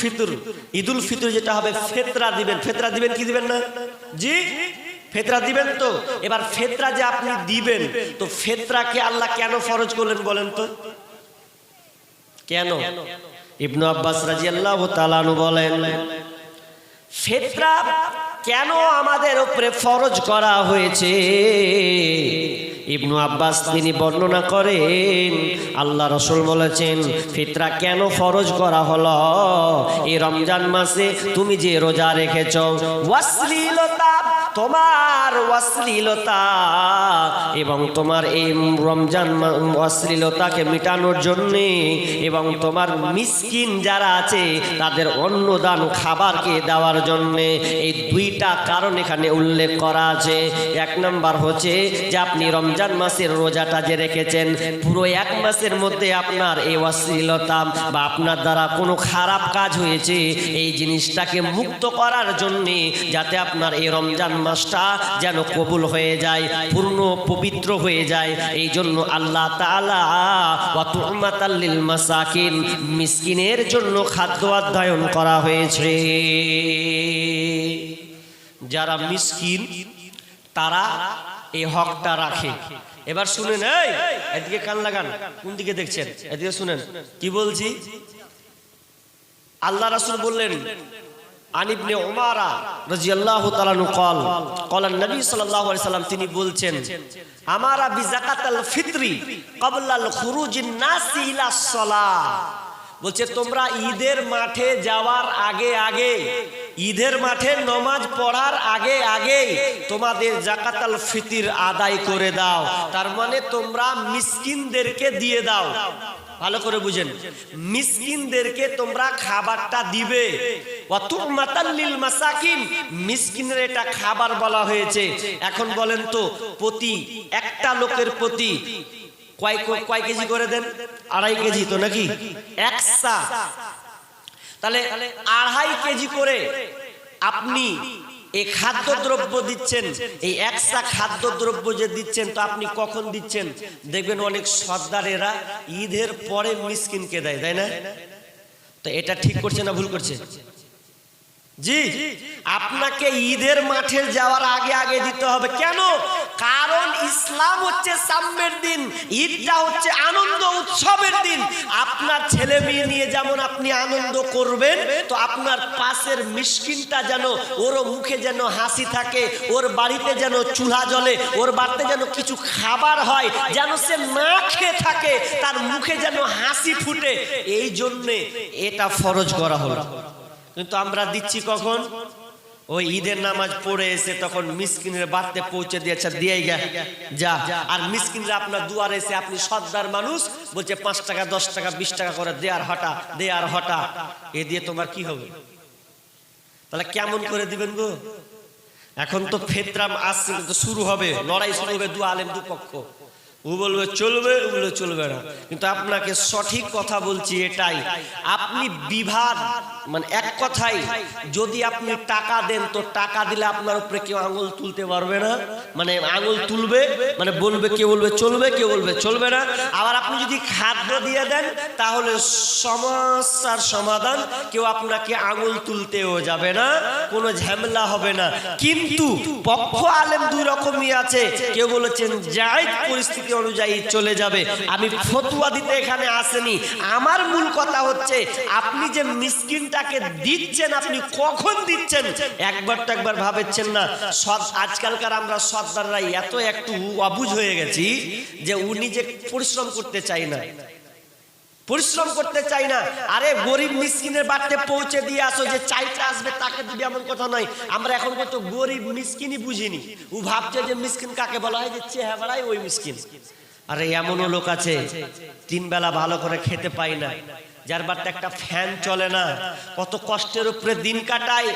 ফিতর ফিতর যেটা হবে ফেতরা দিবেন। ফেতরা দিবেন, কি দিবেন না? জি? ফেতরা দিবেন তো? এবার ফেতরা যে আপনি দিবেন, তো ফেতরাকে আল্লাহ কেন ফরজ করলেন বলেন তো? কেন? ইবনু আব্বাস রাজি আল্লাহ বলেন, ফেতরা কেন আমাদের উপরে ফরজ করা হয়েছে? ইবনু আব্বাস তিনি বর্ণনা করেন, আল্লাহ রসুল বলেছেন, ফিতরা কেন ফরজ করা হলো? এই রমজান মাসে তুমি যে রোজা রেখেছ অশ্লীলতা তোমার অশ্লীলতা এবং তোমার এই রমজান অশ্লীলতাকে মেটানোর জন্যে এবং তোমার মিসকিন যারা আছে, তাদের অন্নদান খাবারকে দেওয়ার জন্যে এই দুইটা কারণ এখানে উল্লেখ করা আছে। এক নম্বর হচ্ছে যে আপনি রমজান মাসের রোজাটা যে রেখেছেন, পুরো এক মাসের মধ্যে আপনার এই অশ্লীলতা বা আপনার দ্বারা কোনো খারাপ কাজ হয়েছে, এই জিনিসটাকে মুক্ত করার জন্যে যাতে আপনার এই রমজান মাসটা যেন কবুল হয়ে যায়, পূর্ণ পবিত্র হয়ে যায়। এই জন্য আল্লাহ মাসাকিন মিসকিনের জন্য খাদ্য অধ্যয়ন করা হয়েছে। যারা মিসকিন, তারা এই হকটা রাখে। এবার শুনেন, এই, এদিকে কান লাগান, কোন দিকে দেখছেন? এদিকে শুনেন, কি বলছি? আল্লাহ রাসূল বললেন আন ইবনে উমারা রাদিয়াল্লাহু তাআলা নু قال قال النبي সাল্লাল্লাহু আলাইহি সাল্লাম তিনি বলছেন আমারা বি যাকাতাল ফিতরি ক্বাবলাল খুরুজিন নাসি ইলা সালাহ বলছে তোমরা ঈদের মাঠে যাওয়ার আগে আগে ঈদের মাঠে নমাজ পড়ার আগে আগে তোমাদের জাকাতাল ফিতির আদায় করে দাও তার মানে তোমরা মিসকিনদেরকে দিয়ে দাও ভালো করে বুঝেন। মিসকিনদেরকে তোমরা খাবারটা দিবে। মাসাকিন মিসকিনের এটা খাবার বলা হয়েছে। এখন বলেন তো, প্রতি একটা লোকের প্রতি কয় কয় কেজি করে দেন? আড়াই কেজি তো নাকি? একসা তাহলে আড়াই কেজি করে আপনি এই খাদ্যদ্রব্য দিচ্ছেন, এই একসা খাদ্যদ্রব্য যে দিচ্ছেন, তো আপনি কখন দিচ্ছেন? দেখবেন অনেক সর্দারেরা ঈদের পরে মিসকিনকে দেয়, তাই না? তো এটা ঠিক করছে না ভুল করছে? জি, আপনাকে ঈদের মাঠে যাওয়ার আগে আগে দিতে হবে। কেন? কারণ ইসলাম হচ্ছে সাম্যের দিন, ঈদটা হচ্ছে আনন্দ উৎসবের দিন। আপনার ছেলে মেয়ে নিয়ে যেমন আপনি আনন্দ করবেন, তো আপনার পাশের মিসকিনটা যেন ওর মুখে যেন হাসি থাকে, ওর বাড়িতে যেন চুলা জ্বলে, ওর বাড়িতে যেন কিছু খাবার হয়, যেন সে না খেয়ে থাকে, তার মুখে যেন হাসি ফুটে, এই জন্যে এটা ফরজ করা হলো। কিন্তু আমরা দিচ্ছি কখন? ওই ঈদের নামাজ পড়ে এসে তখন মিসকিনের বাড়তে পৌঁছে দিয়েছে দিয়ে গে যা। আর মিসকিনরা আপনার দুয়ারে এসে আপনি সর্দার মানুষ, বলছে পাঁচ টাকা, দশ টাকা, বিশ টাকা করে দেয়ার হটা দেয়ার হটা। এ দিয়ে তোমার কি হবে? তাহলে কেমন করে দিবেন গো? এখন তো ফেতরাম আসছে, কিন্তু শুরু হবে, লড়াই শুরু হবে দু আলেম দু পক্ষ। ও বলবে, চলবে, ও বলবে, চলবে না। কিন্তু আপনাকে সঠিক কথা বলছি এটাই, আপনি বিভাদ মানে এক কথাই যদি আপনি টাকা দেন, তো টাকা দিলে আপনার উপরে কেউ আঙুল তুলতে পারবে না। মানে আঙুল তুলবে মানে বলবে, কেউ বলবে, চলবে, কেউ বলবে, চলবে না। আবার আপনি যদি খাদ্য দিয়ে দেন, তাহলে সমস্যার সমাধান, কেউ আপনাকে আঙুল তুলতেও যাবে না, কোনো ঝামেলা হবে না। কিন্তু পক্ষ আলেম দুই রকমই আছে। কেউ বলেছেন যাই পরিস্থিতি অনুযায়ী চলে যাবে। আমি ফতুয়া দিতে এখানে আসেনি। আমার মূল কথা হচ্ছে, আপনি যে মিসকিনটাকে দিচ্ছেন আপনি কখন দিচ্ছেন? একবার তো একবার ভাবেছেন না। সৎ আজকালকার আমরা সর্দাররা এত একটু অবুঝ হয়ে গেছি যে উনি যে পরিশ্রম করতে চাই না। পরিশ্রম করতে চাই না। আরে গরিব মিসকিনের বাড়িতে পৌঁছে দিয়ে আসো যে চাইতে আসবে তাকে দিবে এমন কথা নয় আমরা এখন তো গরিব মিসকিনই বুঝিনি। ও ভাবছে যে মিসকিন কাকে বলা হয়? যে চেহারাই ওই মিসকিন। আরে এমনও লোক আছে তিন বেলা ভালো করে খেতে পাই না। যার বাড়িতে একটা ফ্যান চলে না কত কষ্টের উপরে দিন কাটায়।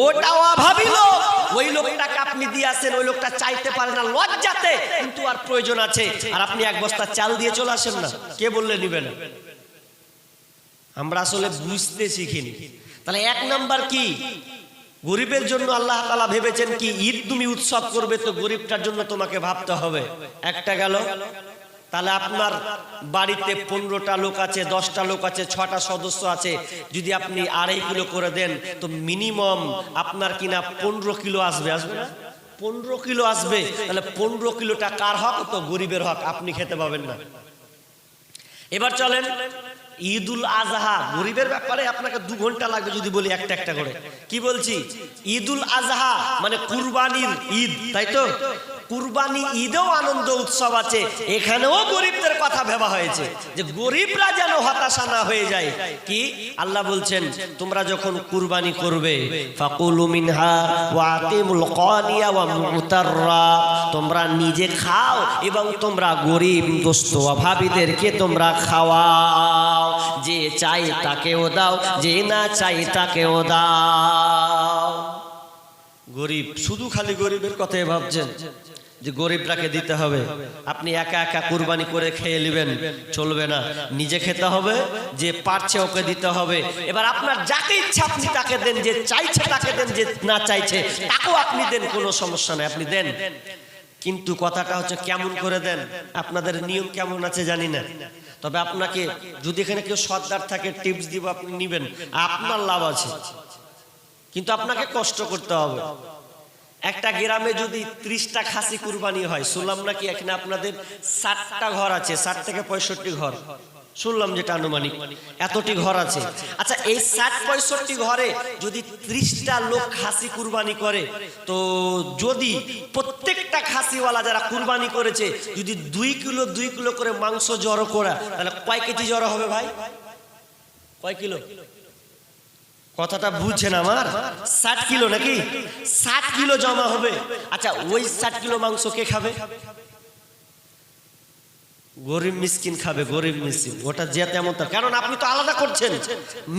ওটাও অভাবী লোক ওই লোকটাকে আপনি দিয়ে আসেন ওই লোকটা চাইতে পারে না লজ্জাতে। কিন্তু আর প্রয়োজন আছে। আর আপনি এক বস্তা চাল দিয়ে চলে আসেন না। কে বললে নিবে না আমরা আসলে বুঝতে শিখিনি। তাহলে এক নাম্বার কি? গরিবের জন্য আল্লাহ তালা ভেবেছেন কি ঈদ তুমি উৎসব করবে তো গরিবটার জন্য তোমাকে ভাবতে হবে। একটা গেল। তাহলে আপনার বাড়িতে পনেরোটা লোক আছে, দশটা লোক আছে, ছটা সদস্য আছে। যদি আপনি আড়াই কিলো করে দেন, তো মিনিমাম আপনার কিনা পনেরো কিলো আসবে আসবে না? পনেরো কিলো আসবে, তাহলে পনেরো কিলোটা কার হক? তো গরিবের হক, আপনি খেতে পাবেন না। এবার চলেন, ঈদুল আজহা, গরিবের ব্যাপারে আপনাকে দু ঘণ্টা লাগবে যদি বলি একটা একটা করে। কি বলছি? ঈদুল আজহা মানে কুরবানির ঈদ, তাই তো? কুরবানি ঈদেও আনন্দ উৎসব আছে। এখানেও গরিবদের কথা ভেবা হয়েছে যে গরিবরা যেন হতাশা না হয়ে যায়। কি? আল্লাহ বলছেন, তোমরা যখন কুরবানি করবে তোমরা নিজে খাও এবং তোমরা গরিব দোস্ত অভাবীদেরকে তোমরা খাওয়াও। যে চাই তাকেও দাও, যে না চাই তাকেও দাও। গরিব, শুধু খালি গরিবের কথাই ভাবছেন? যে গরিবরাকে দিতে হবে। আপনি একা একা কুরবানি করে খেয়ে নেবেন, চলবে না। নিজে খেতে হবে, যে পারছে ওকে দিতে হবে। এবার আপনার যাকে ইচ্ছা আপনি তাকে দেন, যে চাইছে তাকে দেন, যে না চাইছে তাকেও আপনি দেন, কোনো সমস্যা নেই, আপনি দেন। কিন্তু কথাটা হচ্ছে কেমন করে দেন? আপনাদের নিয়ম কেমন আছে জানি না। তবে আপনাকে যদি এখানে কেউ সর্দার থাকে, টিপস দিব, আপনি নিবেন। আপনার লাভ আছে। কিন্তু আপনাকে কষ্ট করতে হবে। একটা গ্রামে যদি ত্রিশটা খাসি কুরবানি হয়, শুনলাম নাকি এখানে আপনাদের ষাটটা ঘর আছে ষাট থেকে পঁয়ষট্টি ঘর। শুনলাম যেটা আনুমানিক, এতটি ঘর আছে। আচ্ছা এই ষাট পঁয়ষট্টি ঘরে যদি ত্রিশটা লোক খাসি কুরবানি করে, তো যদি প্রত্যেকটা খাসিওয়ালা যারা কুরবানি করেছে, যদি দুই কিলো দুই কিলো করে মাংস জড়ো করা, তাহলে কয় কেজি জড়ো হবে ভাই? কয় কিলো? কথাটা বুঝছেন আমার? ষাট কিলো নাকি? ষাট কিলো জমা হবে। আচ্ছা ওই ষাট কিলো মাংস কে খাবে? গরিব মিসকিন খাবে, গরিব মিসকিন। ওটা যে তেমন তা কারণ আপনি তো আলাদা করছেন।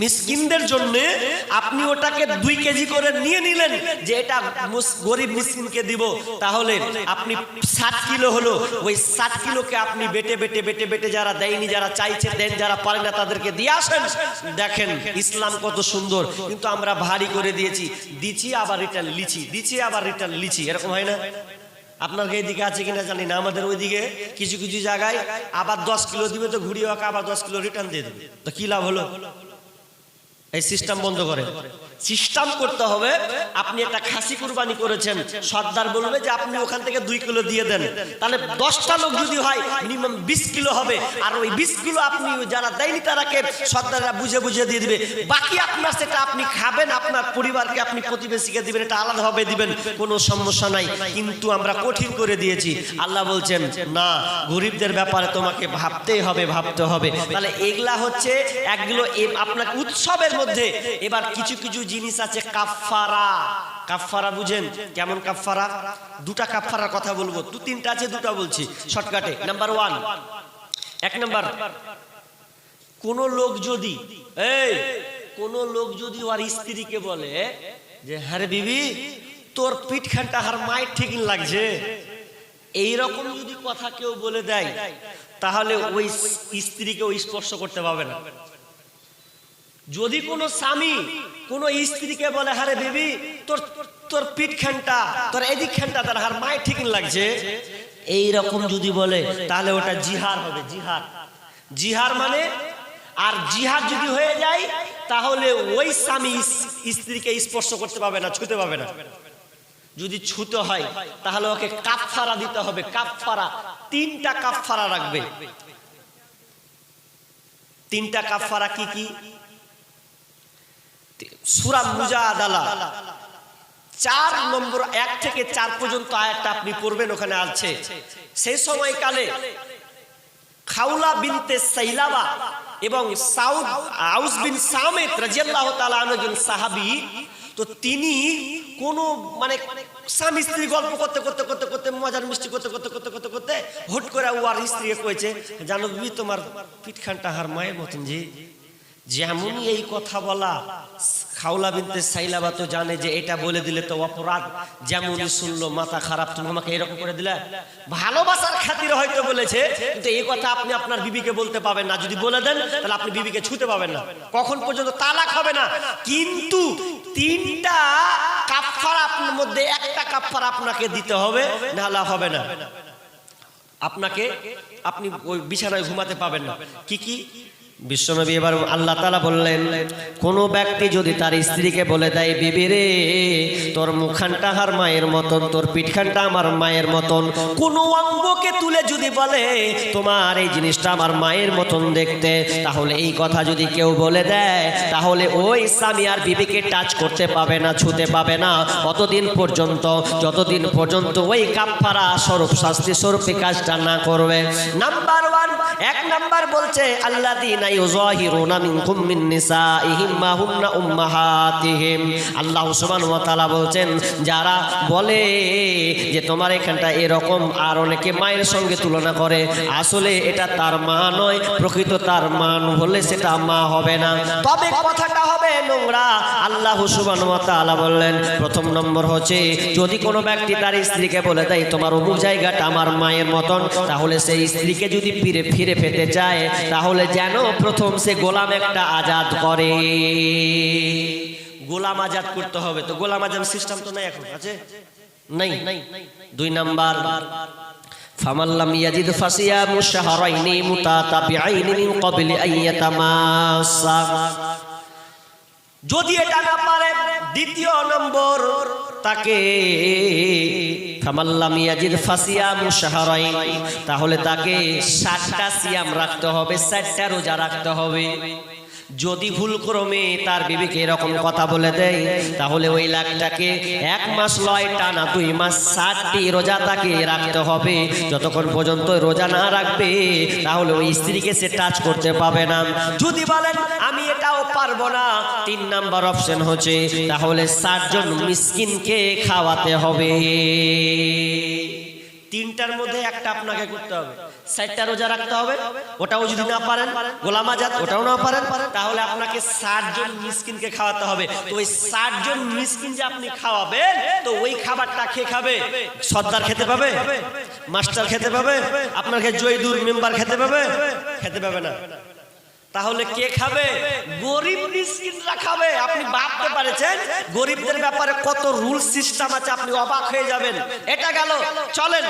মিসকিনদের জন্য আপনি ওটাকে দুই কেজি করে নিয়ে নিলেন যে এটা গরিব মিসকিনকে দিব। তাহলে আপনি ষাট কিলো হলো, ওই ষাট কিলোকে আপনি বেটে বেটে বেটে বেটে যারা দেয়নি, যারা চাইছে, দেন যারা পারে না, তাদেরকে দিয়ে আসেন। দেখেন, ইসলাম কত সুন্দর। কিন্তু আমরা ভারী করে দিয়েছি। দিচ্ছি, আবার রিটার্ন লিচি দিচ্ছি, আবার রিটার্ন লিচি এরকম হয় না? আপনার এইদিকে আছে কিনা জানি না। আমাদের ওইদিকে কিছু কিছু জায়গায় আবার দশ কিলো দিবে তো ঘুরিয়ে আবার দশ কিলো রিটার্ন দিয়ে দেবে। তো কি লাভ হলো? এই সিস্টেম বন্ধ করে। সিস্টেম করতে হবে, আপনি একটা খাসি কুরবানি করেছেন, সর্দার বলবে যে আপনি ওখান থেকে দুই কিলো দিয়ে দেন। তাহলে দশটা লোক যদি হয় মিনিমাম বিশ কিলো হবে। আর ওই বিশ কিলো আপনি যারা দেয়নি তারাকে সর্দাররা বুঝে বুঝে দিয়ে দিবে। বাকি আপনার সেটা আপনি খাবেন, আপনার পরিবারকে আপনি প্রতিবেশীকে দিবেন, এটা আলাদাভাবে দিবেন, কোনো সমস্যা নাই। কিন্তু আমরা কঠিন করে দিয়েছি। আল্লাহ বলছেন, না, গরিবদের ব্যাপারে তোমাকে ভাবতেই হবে, ভাবতে হবে। তাহলে এগুলা হচ্ছে একগুলো আপনাকে উৎসবের মধ্যে এবার কিছু কিছু জিনিস আছে কাফারা কাফারা বুঝেন? কেমন কাফারা দুটা কাফারার কথা বলব। দু তিনটা আছে, দুটা বলছি। শর্টকাটে। নাম্বার ওয়ান এক নাম্বার কোন লোক যদি এই, কোন লোক যদি ওর স্ত্রীকে বলে যে হ্যাঁ বিবি, তোর পিঠ খানটা হার মায়ের ঠিক লাগছে। এইরকম যদি কথা কেউ বলে দেয়, তাহলে ওই স্ত্রীকে ওই স্পর্শ করতে পারবে না। যদি কোনো স্বামী কোনো স্ত্রীকে বলে, হারে বেবি, তোর তোর পিঠ খানটা তোর এদিক খানটা তার হার মায়ের ঠিক লাগছে? এই রকম যদি বলে, তাহলে ওটা জিহার হবে জিহার জিহার মানে আর জিহার যদি হয়ে যায়, তাহলে ওই স্বামী স্ত্রীকে স্পর্শ করতে পাবে না, ছুতে পাবে না। যদি ছুতে হয়, তাহলে ওকে কাফফারা দিতে হবে, কাফফারা। তিনটা কাফফারা রাখবে। তিনটা কাফফারা কি কি? সুরা মুজাদালা। চার নম্বর এক থেকে চার পর্যন্ত আয়াতটা আপনি পড়বেন, ওখানে আছে। সেই সময়কালে খাউলা বিনতে সাইলাবা এবং সাউদ, আউস বিন সামেত রাজিয়াল্লাহু তাআলা একজন সাহাবী, তো তিনি কোন মানে স্বামী স্ত্রী গল্প করতে করতে করতে করতে, মজার মিষ্টি করতে করতে করতে করতে করতে হুট করে ও স্ত্রী কয়েছে জানো তোমার পিঠখানটা হার মায়ের মতন যে যেমনই এই কথা বলা, খাওলা বিনতে সাইলাবা তো জানে যে এটা বলে দিলে তো অপরাধ। যেমনই শুনলো, মাথা খারাপ, তুমি আমাকে এরকম করে দিলে? ভালোবাসার খাতিরে হয়তো বলেছে, কিন্তু এই কথা আপনি আপনার বিবিকে বলতে পাবেন না। যদি বলে দেন, তাহলে আপনি বিবিকে ছুতে পাবেন না। কখন পর্যন্ত তালাক হবে না। কিন্তু তিনটা কাফার আপনার মধ্যে, একটা কাফার আপনাকে দিতে হবে নাহলে হবে না। আপনাকে, আপনি ওই বিছানায় ঘুমাতে পাবেন না। কি কি? বিশ্বনবী এবার আল্লাহ তালা বললেন, কোন ব্যক্তি যদি তার স্ত্রীকে বলে দেয়, বিবি রে, তোর মুখখানটা আমার মায়ের মতন, তোর পিঠখানটা আমার মায়ের মতন, কোন অঙ্গকে তুলে যদি বলে, তোমার এই জিনিসটা আমার মায়ের মতন দেখতে, তাহলে এই কথা যদি কেউ বলে দেয়, তাহলে ওই স্বামী আর বিবিকে টাচ করতে পাবে না, ছুতে পাবে না। অতদিন পর্যন্ত, যতদিন পর্যন্ত ওই কাপড়া স্বরূপ শাস্তি স্বরূপে কাজটা না করবে। নাম্বার ওয়ান এক নাম্বার বলছে মিন বলছেন, যারা বলে যে তোমার এখানটা এরকম আর অনেকে মায়ের সঙ্গে তুলনা করে, আসলে এটা তার মা নয়, প্রকৃত তার মা হলে সেটা মা হবে না। তবে কথাটা হবে নোংরা। আল্লাহ বললেন, প্রথম নম্বর হচ্ছে, যদি কোনো ব্যক্তি তার স্ত্রীকে বলে দেয় তোমার অমুক জায়গাটা আমার মায়ের মতন, তাহলে সেই স্ত্রীকে যদি ফিরে ফিরে পেতে চায় তাহলে যেন প্রথম সে গোলাম একটা আজাদ করে। গোলাম আজাদ করতে হবে তো, গোলাম আজাদ সিস্টেম তো নাই এখন, আছে? নাই? দুই নাম্বার শাহরাইনি মুতাতাবিআইনি মিন ক্বাবলি আন ইয়াতামাসসা। যদি এটা না পারে দ্বিতীয় নম্বর তাকে তাহলে তাকে ষাটটা সিয়াম রাখতে হবে ষাটটা রোজা রাখতে হবে। যদি ভুল ক্রমে তার বিবিকে এরকম কথা বলে দেয়, তাহলে ওই লাখটাকে এক মাস লয় টানা দুই মাস ষাটটি রোজা তাকে রাখতে হবে। যতক্ষণ পর্যন্ত রোজা না রাখবে, তাহলে ওই স্ত্রীকে সে টাচ করতে পাবে না। যদি বলেন, আমি এটাও পারব না। তিন নাম্বার অপশন হচ্ছে, তাহলে ষাটজন মিসকিনকে খাওয়াতে হবে। তিনটার মধ্যে একটা আপনাকে করতে হবে। ষাটটা রোজা রাখতে হবে, ওটাও যদি না পারেন, গোলাম আজাদ, ওটাও না পারেন, তাহলে আপনাকে ষাট জন মিসকিনকে খাওয়াতে হবে। তো ওই ষাট জন মিসকিন যে আপনি খাওয়াবেন, তো ওই খাবারটা খেয়ে খাবে? সর্দার খেতে পাবে? মাস্টার খেতে পাবে? আপনাকে জয়দুর মেম্বার খেতে পাবে? খেতে পাবে না। তাহলে কে খাবে? গরিব মিসকিনরা খাবে। আপনি ভাবতে পারেছেন? গরিবদের ব্যাপারে কত রুল সিস্টেম আছে, আপনি অবাক হয়ে যাবেন। এটা গেল। চলেন,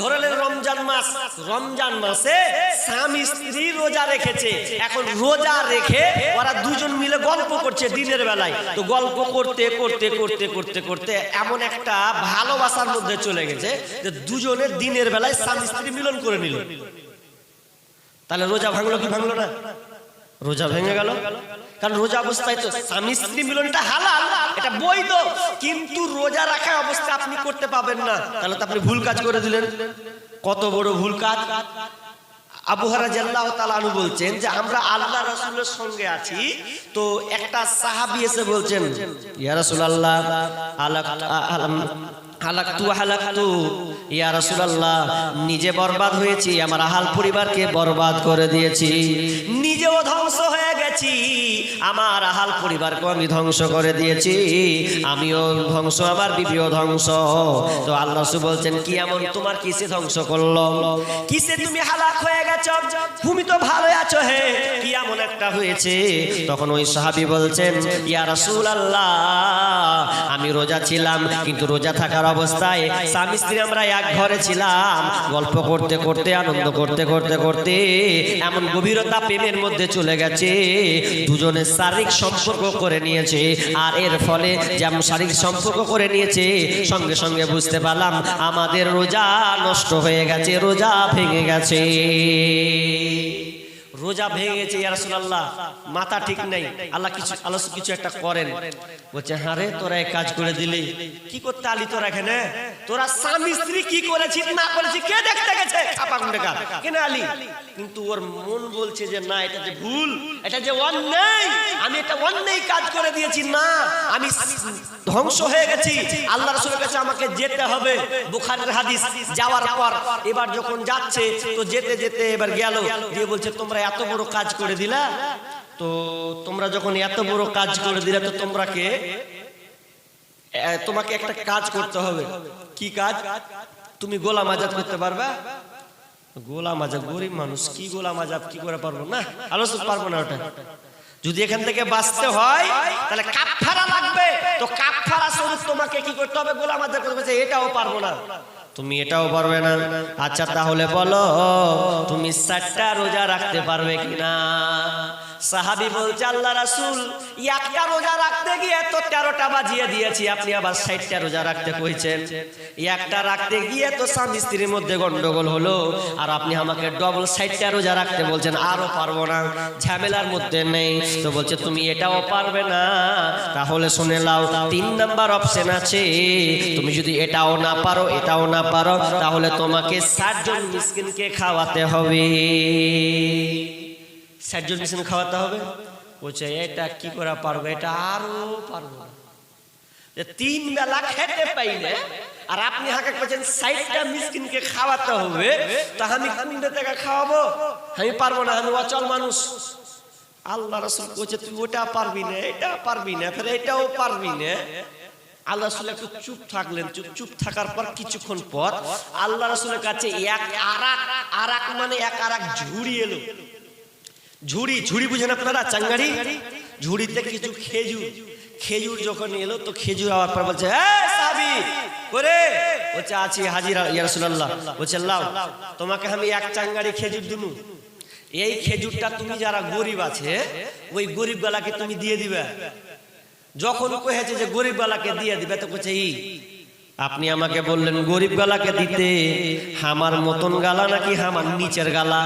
ধরে নেন রমজান মাস। রমজান মাসে স্বামী স্ত্রী রোজা রেখেছে। এখন রোজা রেখে ওরা দুজন মিলে গল্প করছে দিনের বেলায়। তো গল্প করতে করতে করতে করতে করতে এমন একটা ভালোবাসার মধ্যে চলে গেছে যে দুজনে দিনের বেলায় স্বামী স্ত্রী মিলন করে নিল। তাহলে রোজা ভাঙলো কি ভাঙলো না? রোজা ভেঙে গেল। কারণ রোজা অবস্থায় তো স্বামী স্ত্রী মিলনটা হালাল, এটা বৈধ। কিন্তু রোজা রাখা অবস্থা আপনি করতে পাবেন না। তাহলে তো আপনি ভুল কাজ করে দিলেন। কত বড় ভুল কাজ। আবুহারা জাল্লাহ তালানু বলছেন যে, আমরা আল্লাহ রাসূলের সঙ্গে আছি। তো একটা সাহাবী এসে বলছেন, ইয়া রাসূলুল্লাহ, আলাক আলাম হালাকতু হালাকতু। ইয়া রাসূলুল্লাহ, নিজে বরবাদ হয়েছি, আমার আহাল পরিবারকে বরবাদ করে দিয়েছি। নিজেও ধ্বংস হয়ে গেছি, আমার আহাল পরিবারকে আমি ধ্বংস করে দিয়েছি। আমিও ধ্বংস, আমার বিবিও ধ্বংস। তো আল্লাহ রাসূল বলছেন, কি এমন, তোমার কিসে ধ্বংস করল? কিসে তুমি হালাক হয়ে গেছো? তুমি তো ভালো আছো হে, কি এমন একটা হয়েছে? তখন ওই সাহাবী বলছেন, ইয়া রাসূলুল্লাহ, আমি রোজা ছিলাম, কিন্তু রোজা থাকার অবস্থায় স্বামী স্ত্রী আমরা এক ঘরে ছিলাম। গল্প করতে করতে, আনন্দ করতে করতে করতে এমন গভীরতা প্রেমের মধ্যে চলে গেছে। দুজনে শারীরিক সম্পর্ক করে নিয়েছে আর এর ফলে যেমন শারীরিক সম্পর্ক করে নিয়েছে, সঙ্গে সঙ্গে বুঝতে পারলাম আমাদের রোজা নষ্ট হয়ে গেছে, রোজা ভেঙে গেছে। রোজা ভেঙে গেছে ইয়া রাসূলুল্লাহ, মাথা ঠিক নেই। আল্লাহ কিছু আল্লাহ কিছু একটা করেন। বলছে হ্যাঁ রে, তোরা এই কাজ করে দিলি। কি করতে আলি তোরা এখানে? তোরা স্বামী স্ত্রী কি করেছিস, না করেছিস, কে দেখতে গেছে? কেন আলি? কিন্তু ওর মন বলছে যে, না, এটা যে ভুল, এটা যে অন্যায়, আমি এটা অন্যায় কাজ করে দিয়েছি, না, আমি ধ্বংস হয়ে গেছি। আল্লাহ রাসূলের কাছে আমাকে যেতে হবে। বুখারীর হাদিস, যাওয়ার পর, এবার যখন যাচ্ছে, তো যেতে যেতে এবার গেল দিয়ে বলছে, তোমরা এত বড় কাজ করে দিলা? তো তোমরা যখন এত বড় কাজ করে দিলে, তো তোমরা কে? তোমাকে একটা কাজ করতে হবে। কি কাজ? তুমি গোলাম আজাদ করতে পারবা? গোলাম আজাদ, গরিব মানুষ, কি গোলাম আজাদ, কি করে পারব না? আলোচনা পারব না ওটা। যদি এখান থেকে বাঁচতে হয়, তাহলে কাফারা লাগবে। তো কাফারা স্বরূপ তোমাকে কি করতে হবে? গোলাম আদায় করতে হবে। এটাও পারব না। তুমি এটাও পারবে না। আচ্ছা তাহলে বলো তুমি ষাটটা রোজা রাখতে পারবে কিনা? সাহাবি বলছে, আল্লাহ রাসূল একটা রোজা রাখতে গিয়ে তো তেরোটা বাজিয়ে দিয়েছি, আপনি আবার ষাটটা রোজা রাখতে কইছেন? একটা রাখতে গিয়ে তো স্বামী স্ত্রীর মধ্যে গন্ডগোল হলো, আর আপনি আমাকে ডবল ষাটটা রোজা রাখতে বলছেন, আরও পারব না, ঝামেলার মধ্যে নেই। তো বলছে, তুমি এটাও পারবে না, তাহলে শুনে লাও তিন নাম্বার অপশন আছে, তুমি যদি এটাও না পারো, এটাও না পারো, তাহলে তোমাকে ষাট জন মিসকিনকে খাওয়াতে হবে। ষাট জন মিসকিন খাওয়াতে হবে। বলছে এটা কি করে পারব? এটা আরও পারব। তিন বেলা খেতে পাইলে, আর আপনি হাঁকে করছেন ষাটটা মিসকিনকে খাওয়াতে হবে, তা আমি কোনটা থেকে খাওয়াবো। আমি পারব না, আমি অচল মানুষ। আল্লাহ রসুল বলছে, তুই ওটা পারবি না, এটা পারবি না, ফের এটাও পারবি না। আল্লাহ রসুল একটু চুপ থাকলেন, চুপ চুপ থাকার পর কিছুক্ষণ পর আল্লাহ রসুলের কাছে এক আরাক আরাক মানে এক আরাক ঝুড়ি এলো। ঝুড়ি ঝুড়ি বুঝেন আপনারা? চাঙ্গারি? ঝুড়িতে কিছু খেজুর। খেজুর যখন এলো, তো খেজুর আবার পর বলছে "এই বলছে, আছি, হাজির, ইয়া রাসূলুল্লাহ। বলছে, লাও, তোমাকে আমি এক চাঙ্গারি খেজুর দিমু। এই খেজুরটা তুমি যারা গরিব আছে, ওই গরিব বেলাকে তুমি দিয়ে দিবে। যখন কহেছে যে গরিব বেলাকে দিয়ে দিবে, তো কইছে ই, আপনি আমাকে বললেন গরিব গালাকে দিতে, আমার মতন গালা নাকি আমার নিচের গালা?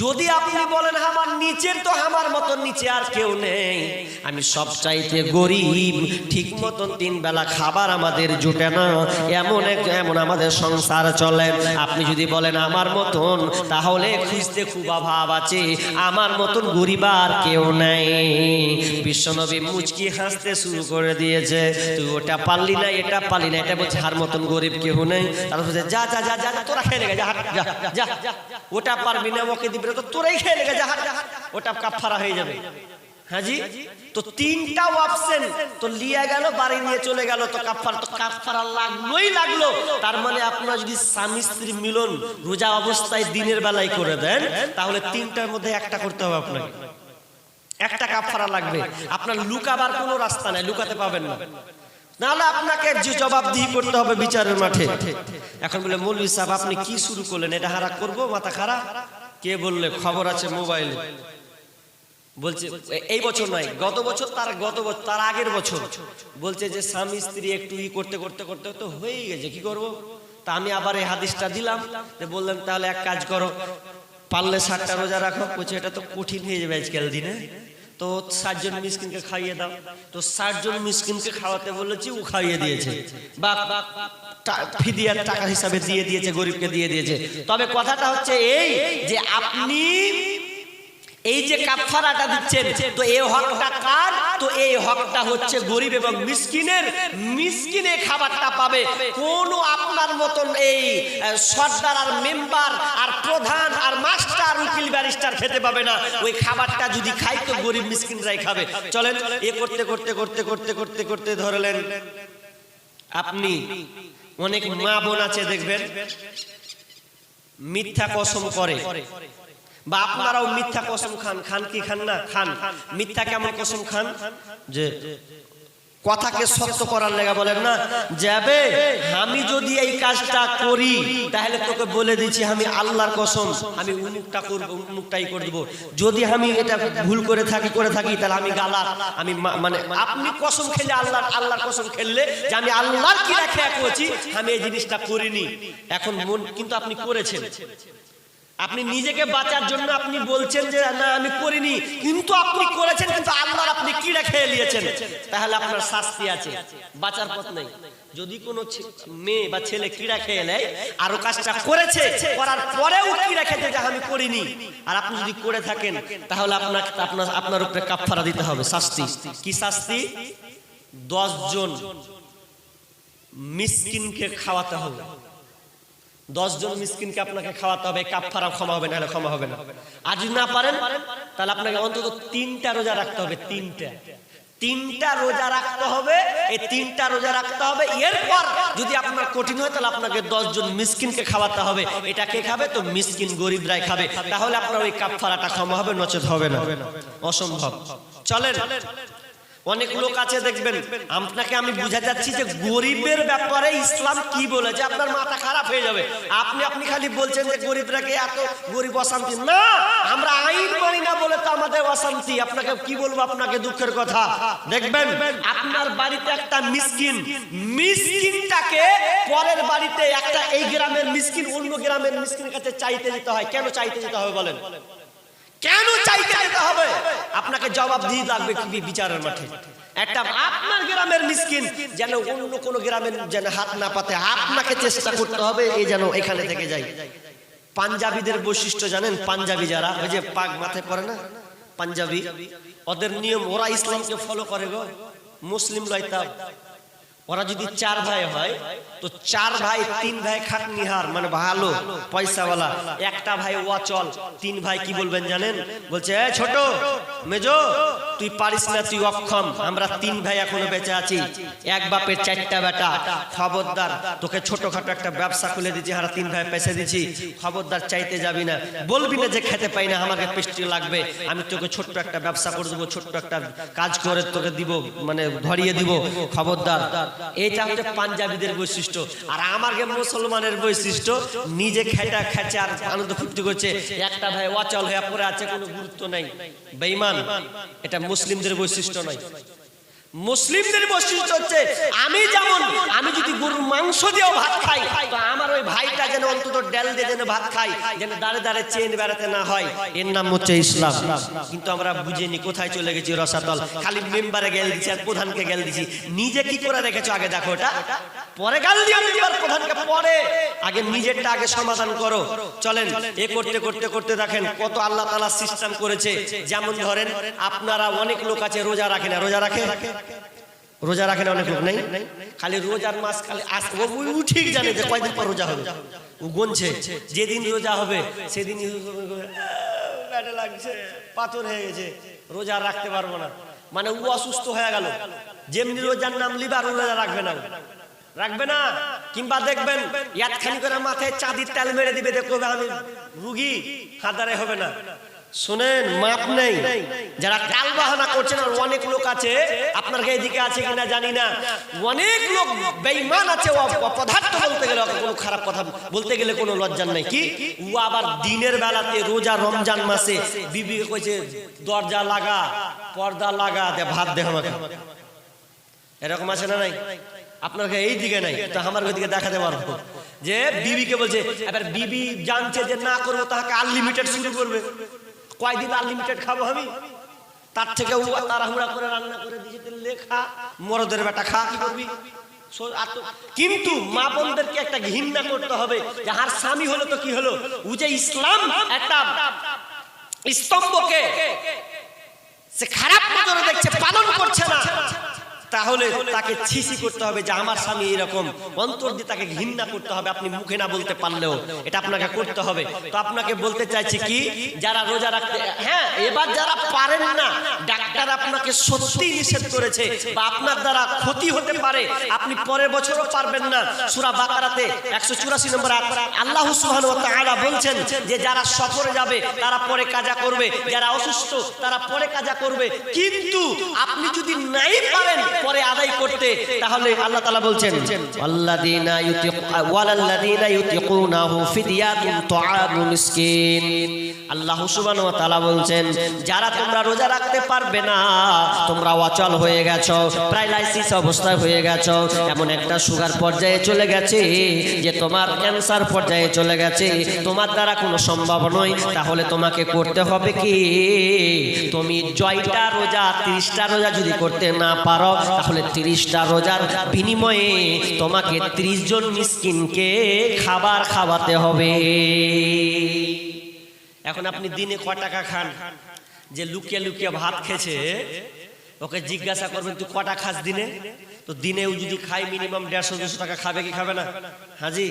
যদি আপনি বলেন আমার নিচের তো আমার মতন নিচে আর কেউ নেই, আমি সব চাইতে গরিব, ঠিক মতন তিন বেলা খাবার আমাদের জুটে না, এমন এক এমন আমাদের সংসার চলে। আপনি যদি বলেন আমার মতন, তাহলে খুঁজতে খুব অভাব আছে, আমার মতন গরিব আর কেউ নেই। বিশ্বনবী মুচকি হাসতে শুরু করে দিয়েছে, তুই ওটা পারলি না, এটা পারলি না, এটা বলছে আর মতন গরিব কেউ নেই। তারপর যা যা যা যা, তোরা খেয়ে যা যা যা, ওটা পারবি না, ওকে দিবি তো তোরাই খেয়ে লেগে যা। ওটা কাফারা হয়ে যাবে। হ্যাঁ মানে আপনার রোজা অবস্থায় দিনের বেলায় করে দেন, তাহলে তিনটার মধ্যে একটা করতে হবে আপনাকে। একটা লাগবে। আপনার লুকাবার কোনো রাস্তা নাই, লুকাতে পাবেন না। নাহলে আপনাকে যে জবাবদিহি করতে হবে বিচারের মাঠে। এখন বলে মৌলভী সাহেব, আপনি কি শুরু করলেন? এটা হারা করব, মাথা খারাপ? কে বললে খবর আছে মোবাইলে? বলছে, এই বছর নয়, গত বছর, তার গত বছর তার আগের বছর। বলছে যে, স্বামী স্ত্রী একটু ই করতে করতে করতে তো হয়েই গেছে, কি করব? তা আমি আবার এই হাদিসটা দিলাম, যে বললেন, তাহলে এক কাজ করো পারলে ষাটটা রোজা রাখো। বলছে, এটা তো কঠিন হয়ে যাবে আজকাল দিনে। তো ষাটজন মিসকিনকে খাইয়ে দাও। তো ষাটজন মিসকিনকে খাওয়াতে বলেছি, ও খাইয়ে দিয়েছে। বা ফিদিয়ার টাকা হিসাবে দিয়ে দিয়েছে, গরিবকে দিয়ে দিয়েছে। তবে কথাটা হচ্ছে এই যে আপনি এই যে কাফারাটা দিচ্ছেন তো এই হকটা কার? তো এই হকটা হচ্ছে গরিব এবং মিসকিনের। মিসকিনে খাবারটা পাবে। কোন আপনার মতন এই সর্দার আর মেম্বার আর প্রধান আর মাস্টার উকিল ব্যারিস্টার খেতে পাবে না। ওই খাবারটা যদি খাই তো গরিব মিসকিনরাই খাবে। চলেন এ করতে করতে করতে করতে করতে করতে ধরলেন। আপনি অনেক মা বোন আছে দেখবেন। মিথ্যা কসম করে। বা আপনারাও মিথ্যা কসম খান খান কি খান না? খান। মিথ্যা কেমন কসম খান? যে কথাকে সত্য করার লেগা বলেন না। যাবে, আমি যদি এই কাজটা করি, তাহলে তোকে বলে দিচ্ছি আমি আল্লাহর কসম। আমি উমুকটা করব, উমুকটাই করে দেবো। যদি আমি এটা ভুল করে থাকি করে থাকি, তাহলে আমি গালা আমি মানে আপনি কসম খেলে আল্লাহ আল্লাহর কসম খেললে যে আমি আল্লাহর কি রেখে করছি, আমি এই জিনিসটা করিনি। এখন মন কিন্তু আপনি করেছেন। আপনি নিজেকে বাঁচার জন্য আপনি বলছেন যে, না, আমি করিনি। কিন্তু আপনি করেছেন, কিন্তু আল্লাহর আপনি কিড়া খেয়ে নিয়েছেন। তাহলে আপনার শাস্তি আছে। বাঁচার পথ নেই। যদি কোনো মেয়ে বা ছেলে কিড়া খেয়ে নেয়, আরও কাজটা করেছে, করার পরেও কিড়া খেতে যা আমি করিনি। আর আপনি যদি করে থাকেন, তাহলে আপনাকে, আপনার আপনার উপরে কাফারা দিতে হবে। শাস্তি। কি শাস্তি? দশ জন মিসকিনকে খাওয়াতে হবে। দশ জন মিসকিনকে আপনাকে খাওয়াতে হবে কাপফারা ক্ষমা হবে, নাহলে ক্ষমা হবে না। আর যদি না পারেন, তাহলে আপনাকে অন্তত তিনটা রোজা রাখতে হবে, তিনটা। তিনটা রোজা রাখতে হবে, এই তিনটা রোজা রাখতে হবে, এরপর যদি আপনার কঠিন হয়, তাহলে আপনাকে দশ জন মিসকিনকে খাওয়াতে হবে। এটা কে খাবে? তো মিসকিন গরিবরাই খাবে। তাহলে আপনার ওই কাপ ফারাটা ক্ষমা হবে, নচেত হবে না। অসম্ভব। চলেন। অনেক লোক আছে, দেখবেন, আপনাকে আমি বুঝা যাচ্ছি যে গরিবের ব্যাপারে ইসলাম কি বলেছে, আপনার মাথা খারাপ হয়ে যাবে। আপনি আপনি খালি বলছেন যে গরিবরাকে এত গরিব অশান্তি। না, আমরা আইন মানি না বলে তো আমাদের অশান্তি। আপনাকে কি বলব, আপনাকে দুঃখের কথা। দেখবেন, আপনার বাড়িতে একটা মিসকিন, মিসকিনটাকে পরের বাড়িতে একটা এই গ্রামের মিসকিন অন্য গ্রামের মিসকিনের কাছে চাইতে যেতে হয়। কেন চাইতে যেতে হবে বলেন? কেন চাইতে যেতে হবে? আপনাকে জবাব দিয়ে লাগবে কি বিচারের মাঠে? একটা আপনার গ্রামের মিসকিন যেন অন্য কোন গ্রামের যেন হাত না পাতে, আপনাকে চেষ্টা করতে হবে এই যেন এখানে থেকে যাই পাঞ্জাবিদের বৈশিষ্ট্য জানেন? পাঞ্জাবি যারা, ওই যে পাক মাথায় পড়ে না? পাঞ্জাবি। ওদের নিয়ম, ওরা ইসলামকে ফলো করে গো। মুসলিম লয়তাব ওরা যদি চার ভাই হয়, তো চার ভাই, তিন ভাই খাটনিহার মানে ভালো, পয়সাওয়ালা। একটা ভাই ওয়াচল তিন ভাই কি বলবেন জানেন? বলছে, "এ ছোট, মেজো, তুই পারিস না, তুই অক্ষম, আমরা তিন ভাই এখনও বেঁচে আছি। এক বাপের চারটা বেটা, খবরদার, তোকে ছোটখাটো একটা ব্যবসা খুলে দিচ্ছি, হারা তিন ভাই পেছে দিচ্ছি, খবরদার চাইতে যাবি না। বলবি না যে খেতে পাই না, আমাকে পেস্টি লাগবে, আমি তোকে ছোট্ট একটা ব্যবসা করে দেবো, ছোট্ট একটা কাজ করে তোকে দিব মানে ধরিয়ে দিব, খবরদার। এটা হচ্ছে পাঞ্জাবিদের বৈশিষ্ট্য। আর আমার মুসলমানের বৈশিষ্ট্য, নিজে খেটা খেচে আর আনন্দ ফুর্তি করছে। একটা ভাই অচল হয়ে পড়ে আছে, কোনো গুরুত্ব নাই। বেঈমান, এটা মুসলিমদের বৈশিষ্ট্য নয়। মুসলিমদের বৈশিষ্ট্য হচ্ছে আমি যেমন, আমি যদি গরুর মাংস দিয়েও ভাত খাই, তো আমার ওই ভাইটা যেন অন্তত ডেল দিয়ে যেন ভাত খাই, যেন দাঁড়ে দাঁড়ে চেন বেড়াতে না হয়। এর নাম হচ্ছে ইসলাম। কিন্তু আমরা বুঝিনি কোথায় চলে গেছি রসাতল। খালি মেম্বারে গেল দিচ্ছি আর প্রধানকে গেল দিচ্ছি নিজে কি করে রেখেছো আগে দেখো ওটা? পরে গাল দিয়ে মেম্বার প্রধানকে পরে। আগে নিজেরটা আগে সমাধান করো। চলেন, এ করতে করতে করতে দেখেন কত আল্লাহ তালা সিস্টেম করেছে। যেমন ধরেন, আপনারা অনেক লোক আছে, রোজা রাখে না, রোজা রাখে? রোজা রাখেন অনেক লোক নেই। খালি রোজার মাস খালি ঠিক জানে যে কয়দিন পর রোজা হবে। ও গুনছে, যেদিন রোজা হবে, সেদিন লাগছে, পাথর হয়ে গেছে। রোজা রাখতে পারব না। মানে ও অসুস্থ হয়ে গেল। যেমনি রোজার নাম লিবার রোজা রাখবে না রাখবে না? কিংবা দেখবেন, ইয়াতখানি করে মাথায় চাঁদির তেল মেরে দিবে, দেখো আমি রুগী হাতারে হবে না। শুনেন, মাপ নেই। যারা কাল বাহানা করছেন আর অনেক লোক আছে, আপনার এদিকে আছে কিনা জানি না। অনেক লোক বেঈমান আছে, ও অপদার্থ বলতে গেলে কোনো খারাপ কথা বলতে গেলে কোনো লজ্জা নাই। কি? ও আবার দিনের বেলাতে রোজা রমজান মাসে বিবি কইছে, দরজা লাগা, পর্দা লাগা, দে ভাত দে আমাকে। এরকম আছে না নাই? আপনার এই দিকে নাই, তো আমার ওইদিকে দেখাতে পারব। যে বিবিকে বলছে, এবার বিবি জানছে যে না করব তাকে আনলিমিটেড শুরু করবে। কয়দিন আনলিমিটেড খাব আমি তার থেকে ও তাড়াহুড়া করে রান্না করে দিয়েছে লেখা মরদের বেটা খা, কি করবি? কিন্তু মা বোনদেরকে একটা ঘৃণা করতে হবে যাহার স্বামী হলো তো কি হলো? ও যে ইসলাম একটা স্তম্ভকে সে খারাপ নজরে দেখছে, পালন করছে না। তাহলে তাকে ছিসি করতে হবে যে আমার স্বামী এরকম। অন্তর দিয়ে তাকে ঘৃণা করতে হবে, আপনি মুখে না বলতে পারলেও। এটা আপনাকে করতে হবে। তো আপনাকে বলতে চাইছি কি, যারা রোজা রাখতে হ্যাঁ এবার যারা পারেন না, ডাক্তার আপনাকে সত্যি নিষেধ করেছে বা আপনার দ্বারা ক্ষতি হতে পারে। আপনি পরের বছরও পারবেন না। সুরা বাকারাতে 184 নম্বর আয়াত, আল্লাহ ওয়া বলছেন যে, যারা সফরে যাবে, তারা পরে কাজা করবে। যারা অসুস্থ, তারা পরে কাজা করবে। কিন্তু আপনি যদি নাই পারেন পরে আদায় করতে, তাহলে আল্লাহ তাআলা বলছেন, আল্লাযীনা ওয়ালাল্লাযীনা ইউতিকুনাহু ফিদিয়াতুন তুআমু মিসকিন। আল্লাহ সুবহানাহু ওয়া তাআলা বলছেন, যারা তোমরা রোজা রাখতে পারবে না, তোমরা অচল হয়ে গেছো প্যারালাইসিস অবস্থায় হয়ে গেছো। এমন একটা সুগার পর্যায়ে চলে গেছে, যে তোমার ক্যান্সার পর্যায়ে চলে গেছে। তোমার দ্বারা কোনো সম্ভব নয়। তাহলে তোমাকে করতে হবে কি? তুমি জয়টা রোজা, তিরিশটা রোজা যদি করতে না পারো তাহলে তিরিশটা রোজার বিনিময়ে তোমাকে ত্রিশ জন মিসকিনকে খাবার খাওয়াতে হবে। এখন আপনি দিনে ক টাকা খান? যে লুকিয়ে লুকিয়ে ভাত খেছে ওকে জিজ্ঞাসা করবেন, তুই কটা খাস দিনে? তো দিনে ও যদি খাই মিনিমাম দেড়শো, দুশো টাকা খাবে কি খাবে না? হাজি,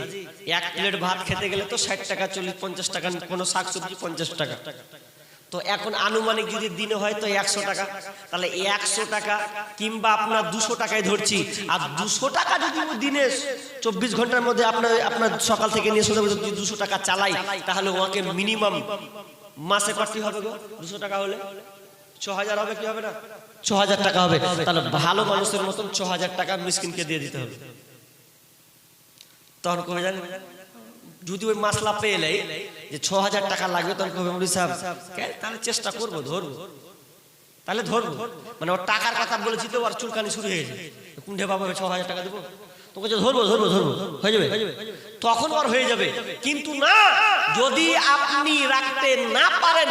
এক প্লেট ভাত খেতে গেলে তো ষাট টাকা, চল্লিশ, পঞ্চাশ টাকা, কোনো শাক সবজি পঞ্চাশ টাকা। তো এখন আনুমানিক যদি দিনে হয় তো একশো টাকা। তাহলে একশো টাকা কিংবা আপনার দুশো টাকায় ধরছি। আর দুশো টাকা যদি দিনে চব্বিশ ঘণ্টার মধ্যে আপনার আপনার সকাল থেকে নিয়ে সন্ধ্যা যদি দুশো টাকা চালাই, তাহলে ওকে মিনিমাম মাসে কটি হবে গো? দুশো টাকা হলে? ছ হাজার হবে কি হবে না? ছ হাজার টাকা হবে। তাহলে ভালো মানুষের মতন ছ হাজার টাকা মিসকিনকে দিয়ে দিতে হবে। তখন কবে জানেন যদি ওই মাসলা পেয়ে এলে যে ছ হাজার টাকা লাগবে, তখন কবে? সাহেব তাহলে চেষ্টা করব, ধরবো। তাহলে ধরবো। মানে ওর টাকার কথা বলেছি তো, আর চুলকানি শুরু হয়ে গেছে। কুণ্ঠে বাবা ছ হাজার টাকা দেবো। তোকে ধরবো ধরবো ধরবো। হয়ে যাবে? তখন আর হয়ে যাবে। কিন্তু না, যদি আপনি রাখতে না পারেন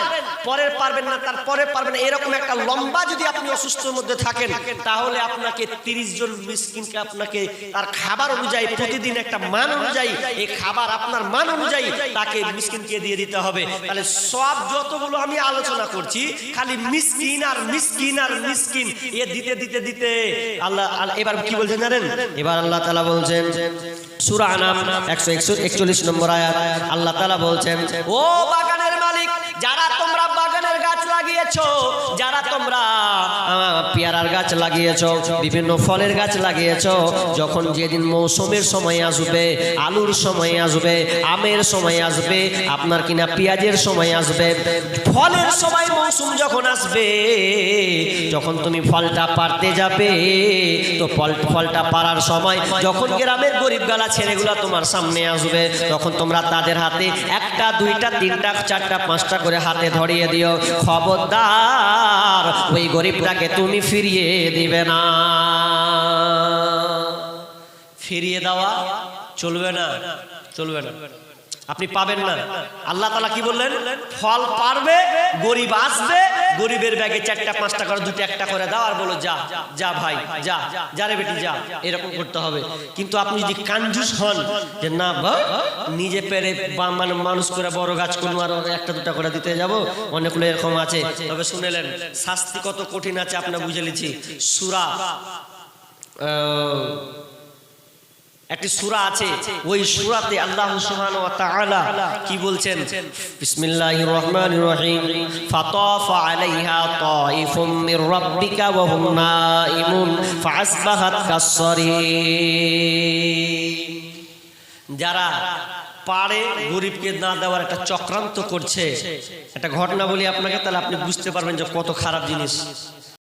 পরে পারবেন না তারপরে পারবেন এরকম একটা লম্বা যদি আপনি অসুস্থর মধ্যে থাকেন, তাহলে আপনাকে তিরিশ জন মিসকিনকে আপনাকে তার খাবার অনুযায়ী, প্রতিদিন একটা মান অনুযায়ী, এই খাবার আপনার মান অনুযায়ী তাকে মিসকিনকে দিয়ে দিতে হবে। তাহলে সব যতগুলো আমি আলোচনা করছি, খালি মিসকিন আর মিসকিন আর মিসকিন, এ দিতে দিতে দিতে, আল্লাহ এবার কি বলছেন জানেন? এবার আল্লাহ তালা বলছেন সুরা আনাম একশো একচল্লিশ নম্বর আয়াত। আল্লাহ তালা বলছেন ও বাগানের মালিক যারা তোমরা বাগানের গাছ লাগিয়েছো, যারা তোমরা পেয়ারার গাছ লাগিয়েছো, বিভিন্ন ফলের গাছ লাগিয়েছো, যখন যেদিন মৌসুমের সময় আসবে, আলুর সময় আসবে, আমের সময় আসবে, আপনার কিনা পেঁয়াজের সময় আসবে, ফলের সময় মৌসুম যখন আসবে, যখন তুমি ফলটা পারতে যাবে, তো ফল, ফলটা পারার সময় যখন গ্রামের গরিব গালা ছেলেগুলো তোমার সামনে আসবে, তখন তোমরা তাদের হাতে একটা, দুইটা, তিনটা, চারটা, পাঁচটা করে হাতে ধরিয়ে দিও খবরদার ওই গরিবটাকে তুমি ফিরিয়ে দিবে না। ফিরিয়ে দেওয়া চলবে না চলবে না। আপনি পাবেন না। আল্লাহ তালা কি বললেন? ফল পারবে, গরিব আসবে, গরিবের ব্যাগে চারটা, পাঁচটা করে, দুটো একটা করে দাও আর বলো, যা যা ভাই, যা যা রে বেটি, যা। এরকম করতে হবে। কিন্তু আপনি যদি কাঞ্জুস হন, যে না ভাই নিজে পেরে বা মানে মানুষ করে বড় গাছ কোনো আর একটা, দুটা করে দিতে যাব অনেকগুলো এরকম আছে। তবে শুনেলেন, শাস্তি কত কঠিন আছে, আপনার বুঝে লিছি সুরা একটি সূরা আছে। ওই সূরাতে আল্লাহ কি বলছেন? যারা পারে, গরিবকে না দেওয়ার একটা চক্রান্ত করছে, একটা ঘটনা বলি আপনাকে, তাহলে আপনি বুঝতে পারবেন যে কত খারাপ জিনিস।